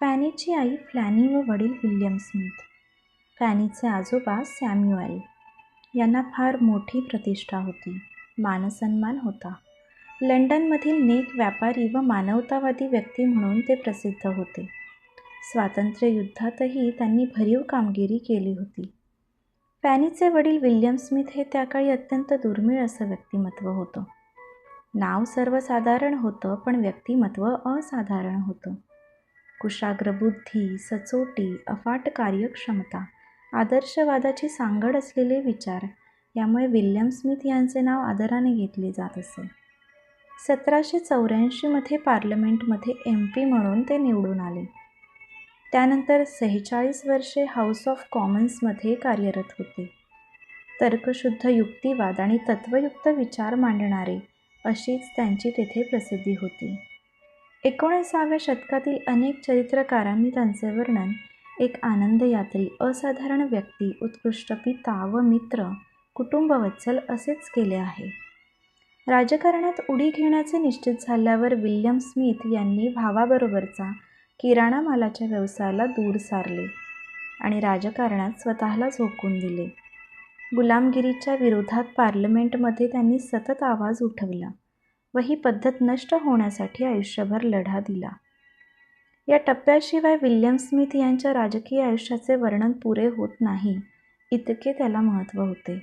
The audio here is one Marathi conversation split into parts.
फॅनीची आई फ्लॅनी व वडील विल्यम स्मिथ. फॅनीचे आजोबा सॅम्युअल. यांना फार मोठी प्रतिष्ठा होती. मानसन्मान होता. लंडनमधील नेक व्यापारी व मानवतावादी व्यक्ती म्हणून ते प्रसिद्ध होते. स्वातंत्र्य युद्धातही त्यांनी भरीव कामगिरी केली होती. फॅनीचे वडील विल्यम स्मिथ हे त्या काळी अत्यंत दुर्मिळ असं व्यक्तिमत्व होतं. नाव सर्वसाधारण होतं पण व्यक्तिमत्व असाधारण होतं. कुशाग्र बुद्धी सचोटी अफाट कार्यक्षमता आदर्शवादाची सांगड असलेले विचार. यामुळे विल्यम स्मिथ यांचे नाव आदराने घेतले जात असे. सतराशे चौऱ्याऐंशीमध्ये पार्लमेंटमध्ये एम पी म्हणून ते निवडून आले. त्यानंतर सेहेचाळीस वर्षे हाऊस ऑफ कॉमन्समध्ये कार्यरत होते. तर्कशुद्ध युक्तिवाद आणि तत्वयुक्त विचार मांडणारे अशीच त्यांची तेथे प्रसिद्धी होती. एकोणीसाव्या शतकातील अनेक चरित्रकारांनी त्यांचे वर्णन एक आनंदयात्री असाधारण व्यक्ती उत्कृष्ट पिता व मित्र कुटुंबवत्सल असेच केले आहे. राजकारणात उडी घेण्याचे निश्चित झाल्यावर विल्यम स्मिथ यांनी भावाबरोबरचा किराणा मालाच्या व्यवसायाला दूर सारले आणि राजकारणात स्वतःला झोकून दिले. गुलामगिरीच्या विरोधात पार्लमेंटमध्ये त्यांनी सतत आवाज उठवला. व ही पद्धत नष्ट होण्यासाठी आयुष्यभर लढा दिला. या टप्प्याशिवाय विल्यम स्मिथ यांच्या राजकीय आयुष्याचे वर्णन पुरे होत नाही इतके त्याला महत्त्व होते.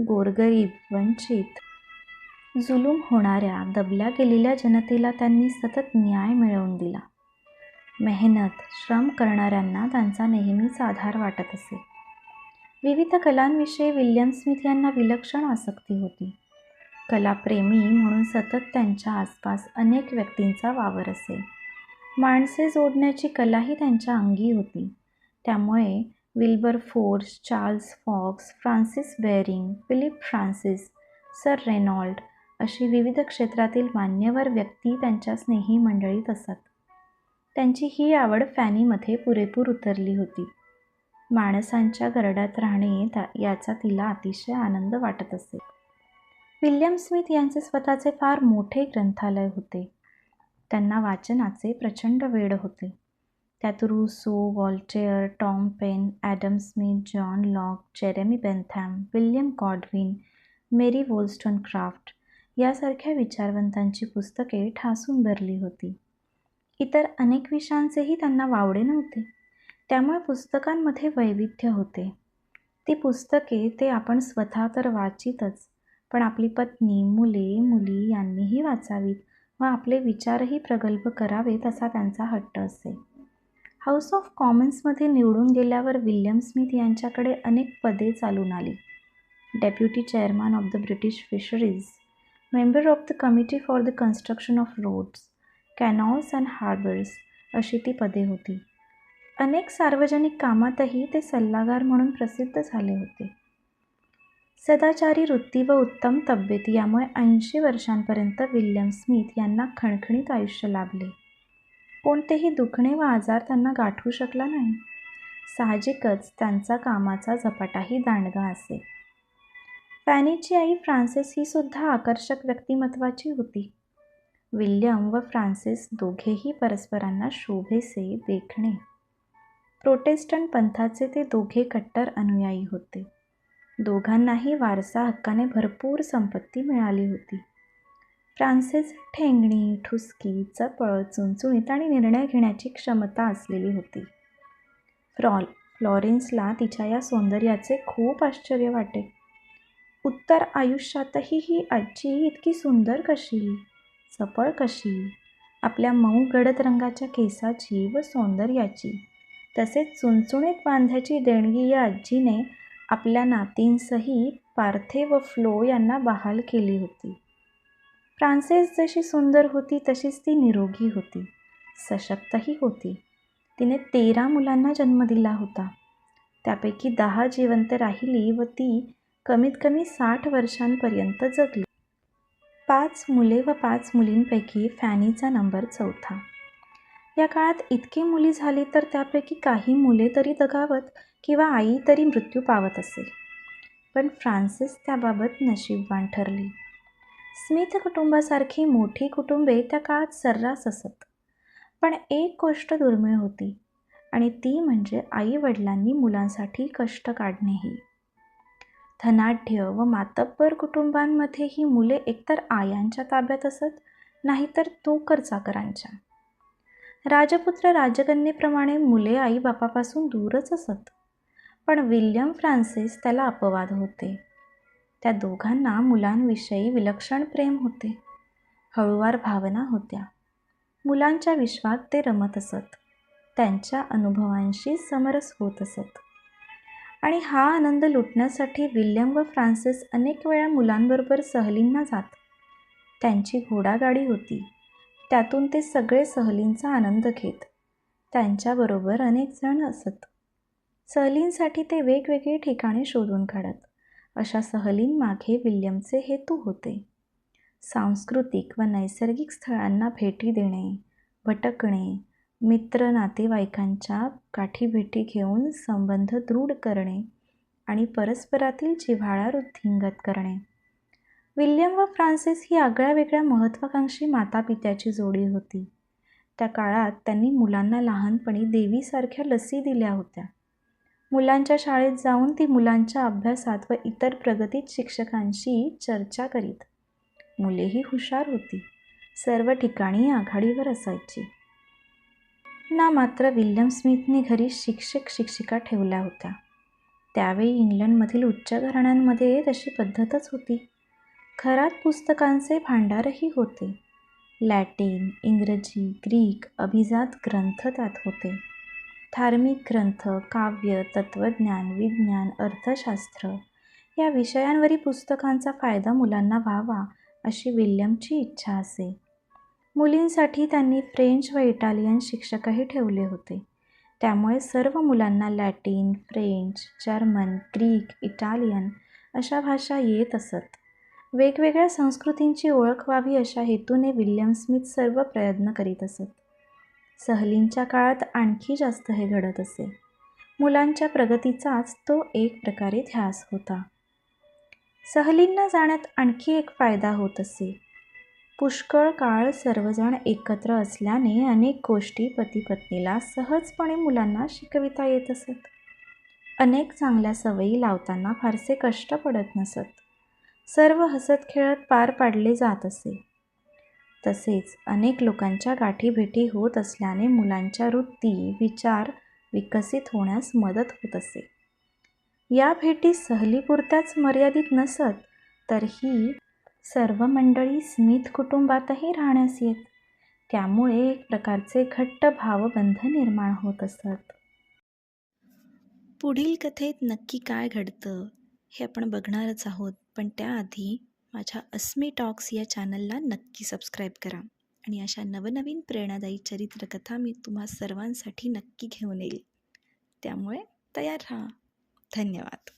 गोरगरीब वंचित जुलूम होणाऱ्या दबल्या गेलेल्या जनतेला त्यांनी सतत न्याय मिळवून दिला. मेहनत श्रम करणाऱ्यांना त्यांचा नेहमीच आधार वाटत असे. विविध कलांविषयी विल्यम स्मिथ यांना विलक्षण आसक्ती होती. कलाप्रेमी म्हणून सतत त्यांच्या आसपास अनेक व्यक्तींचा वावर असे. माणसे जोडण्याची कलाही त्यांच्या अंगी होती. त्यामुळे Wilberforce Charles Fox Francis Baring Philip Francis sir Reynold अशी विविध क्षेत्रातील मान्यवर व्यक्ती त्यांच्या स्नेही मंडळीत असत. त्यांची ही आवड फॅनीमध्ये पुरेपूर उतरली होती. माणसांच्या गरडात राहणे याचा तिला अतिशय आनंद वाटत असे. विल्यम स्मिथ यांचे स्वतःचे फार मोठे ग्रंथालय होते. त्यांना वाचनाचे प्रचंड वेळ होते. त्यात Rousseau Voltaire Tom Paine Adam Smith John Locke Jeremy Bentham William Godwin Mary Wollstonecraft यासारख्या विचारवंतांची पुस्तके ठासून भरली होती. इतर अनेक विषयांचेही त्यांना वावडे नव्हते. त्यामुळे पुस्तकांमध्ये वैविध्य होते. ती पुस्तके ते आपण स्वतः तर वाचितच पण आपली पत्नी मुले मुली यांनीही वाचावीत व आपले विचारही प्रगल्भ करावेत असा त्यांचा हट्ट असे. हाऊस ऑफ कॉमन्समध्ये निवडून गेल्यावर विल्यम स्मिथ यांच्याकडे अनेक पदे चालून आली. Deputy chairman of the British fisheries member of the committee for the construction of roads canals and harbours अशी ती पदे होती. अनेक सार्वजनिक कामातही ते सल्लागार म्हणून प्रसिद्ध झाले होते. सदाचारी वृत्ती व उत्तम तब्येत यामुळे ऐंशी वर्षांपर्यंत विल्यम स्मिथ यांना खणखणीत आयुष्य लाभले. कोणतेही दुखणे व आजार त्यांना गाठू शकला नाही. साहजिकच त्यांचा कामाचा झपाटाही दांडगा असे. फॅनीची आई फ्रान्सिस ही सुद्धा आकर्षक व्यक्तिमत्वाची होती. विल्यम व फ्रान्सिस दोघेही परस्परांना शोभेसे देखणे. प्रोटेस्टंट पंथाचे ते दोघे कट्टर अनुयायी होते. दोघांनाही वारसा हक्काने भरपूर संपत्ती मिळाली होती. फ्रान्सिस ठेंगणी ठुसकी चपळ चुणचुणीत आणि निर्णय घेण्याची क्षमता असलेली होती. फ्रॉल फ्लॉरेन्सला तिच्या या सौंदर्याचे खूप आश्चर्य वाटे. उत्तर आयुष्यातही ही आजी इतकी सुंदर कशी? चपळ कशी? आपल्या मऊ गडद रंगाच्या केसाची व सौंदर्याची. तसेच चुणचुणीत बांध्याची देणगी या आजीने आपल्या नातींसही पार्थे व फ्लो यांना बहाल केली होती. फ्रान्सेस जशी सुंदर होती तशीच ती निरोगी होती. सशक्तही होती. तिने तेरा मुलांना जन्म दिला होता. त्यापैकी दहा जिवंत राहिली व ती कमीत कमी साठ वर्षांपर्यंत जगली. पाच मुले व पाच मुलींपैकी फॅनीचा नंबर चौथा. या काळात इतकी मुली झाली तर त्यापैकी काही मुले तरी दगावत किंवा आई तरी मृत्यू पावत असेल. पण फ्रान्सिस त्याबाबत नशीबवान ठरली. स्मिथ कुटुंबासारखी मोठी कुटुंबे त्या काळात सर्रास असत. पण एक गोष्ट दुर्मिळ होती आणि ती म्हणजे आई वडिलांनी मुलांसाठी कष्ट काढणेही. धनाढ्य व मातब्बर कुटुंबांमध्ये ही मुले एकतर आयांच्या ताब्यात असत नाहीतर तो चाकरांच्या राजपुत्र राजकन्येप्रमाणे मुले आईबापापासून दूरच असत. पण विल्यम फ्रान्सिस त्याला अपवाद होते. त्या दोघांना मुलांविषयी विलक्षण प्रेम होते. हळूवार भावना होत्या. मुलांच्या विश्वात ते रमत असत. त्यांच्या अनुभवांशी समरस होत असत. आणि हा आनंद लुटण्यासाठी विल्यम व फ्रान्सिस अनेक वेळा मुलांबरोबर सहलींना जात. त्यांची घोडागाडी होती. त्यातून ते सगळे सहलींचा आनंद घेत. त्यांच्याबरोबर अनेक जण असत. सहलींसाठी ते वेगवेगळी ठिकाणे शोधून काढत. अशा सहलींमागे विल्यमचे हेतू होते. सांस्कृतिक व नैसर्गिक स्थळांना भेटी देणे भटकणे मित्र नातेवाईकांच्या गाठीभेटी घेऊन संबंध दृढ करणे आणि परस्परातील जिव्हाळा वृद्धिंगत करणे. विल्यम व फ्रान्सिस ही आगळ्यावेगळ्या महत्त्वाकांक्षी मातापित्याची जोडी होती. त्या काळात त्यांनी मुलांना लहानपणी देवीसारख्या लसी दिल्या होत्या. मुलांच्या शाळेत जाऊन ती मुलांच्या अभ्यासात व इतर प्रगतीत शिक्षकांशी चर्चा करीत. मुलेही हुशार होती. सर्व ठिकाणी आघाडीवर असायची. ना मात्र विल्यम स्मिथने घरी शिक्षक शिक्षिका ठेवल्या होत्या. त्यावेळी इंग्लंडमधील उच्च घराण्यांमध्ये तशी पद्धतच होती. घरात पुस्तकांचे भांडारही होते. लॅटिन इंग्रजी ग्रीक अभिजात ग्रंथ त्यात होते. धार्मिक ग्रंथ काव्य तत्त्वज्ञान विज्ञान अर्थशास्त्र या विषयांवरील पुस्तकांचा फायदा मुलांना व्हावा अशी विल्यमची इच्छा असे. मुलींसाठी त्यांनी फ्रेंच व इटालियन शिक्षकही ठेवले होते. त्यामुळे सर्व मुलांना Latin French German Greek Italian अशा भाषा येत असत. वेगवेगळ्या संस्कृतींची ओळख व्हावी अशा हेतूने विल्यम स्मिथ सर्व प्रयत्न करीत असत. सहलींच्या काळात आणखी जास्त हे घडत असे. मुलांच्या प्रगतीचाच तो एक प्रकारे ध्यास होता. सहलींना जाण्यात आणखी एक फायदा होत असे. पुष्कळ काळ सर्वजण एकत्र असल्याने अनेक गोष्टी पती पत्नीला सहजपणे मुलांना शिकविता येत असत. अनेक चांगल्या सवयी लावताना फारसे कष्ट पडत नसत. सर्व हसत खेळत पार पाडले जात असे. तसेच अनेक लोकांच्या गाठीभेटी होत असल्याने मुलांच्या वृत्ती विचार विकसित होण्यास मदत होत असे. या भेटी सहलीपुरत्याच मर्यादित नसत तर ही सर्व मंडळी स्मित कुटुंबातही राहण्यास येत. त्यामुळे एक प्रकारचे घट्ट भावबंध निर्माण होत असत. पुढील कथेत नक्की काय घडतं? हे आपण बघणारच आहोत पण त्याआधी माझ्या अस्मी टॉक्स या चॅनलला नक्की सबस्क्राईब करा आणि अशा नवनवीन प्रेरणादायी चरित्रकथा मी तुम्हा सर्वांसाठी नक्की घेऊन येईल. त्यामुळे तयार राहा. धन्यवाद.